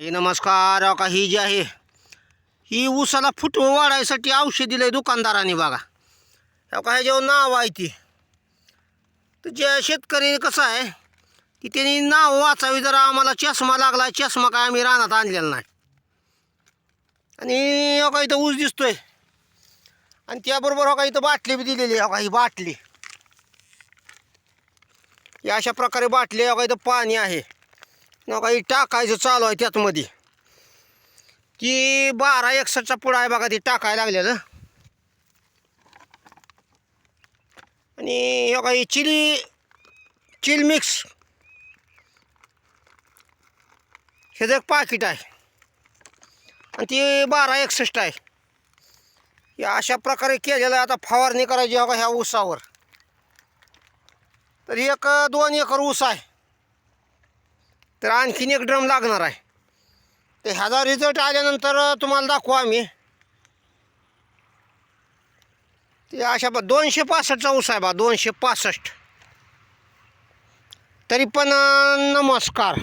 हे नमस्कार अहो का ही जी आहे ही ऊसाला फुटवं वाढायसाठी औषध दिलंय दुकानदाराने बघा. अहो का ह्याच्यावर नाव आहे ती. तर जे शेतकरी कसं आहे की त्यांनी नाव वाचावी जरा आम्हाला चष्मा लागला चष्मा काय आम्ही रानात आणलेला नाही. आणि हो का इथं ऊस दिसतोय. आणि त्याबरोबर हो का इथं बाटली बी दिलेली आहे हो का ही बाटली. या अशा प्रकारे बाटली हो का इथं पाणी आहे. न काही टाकायचं चालू आहे त्यातमध्ये. की बारा एकसष्टचा पुढं आहे बघा ती टाकायला लागलेलं. आणि हे काही चिली चिल मिक्स. हे एक पाकिट आहे. आणि ती बारा एकसष्ट आहे. या अशा प्रकारे केलेलं आता फवारणी करायची हो का ह्या ऊसावर. तर एक दोन एकर ऊस आहे. तर आणखीन एक ड्रम लागणार आहे. तर ह्याचा रिझल्ट आल्यानंतर तुम्हाला दाखवू आम्ही. ते अशा बा दोनशे पासष्टचा ऊस आहे बा दोनशे पासष्ट. तरी पण नमस्कार.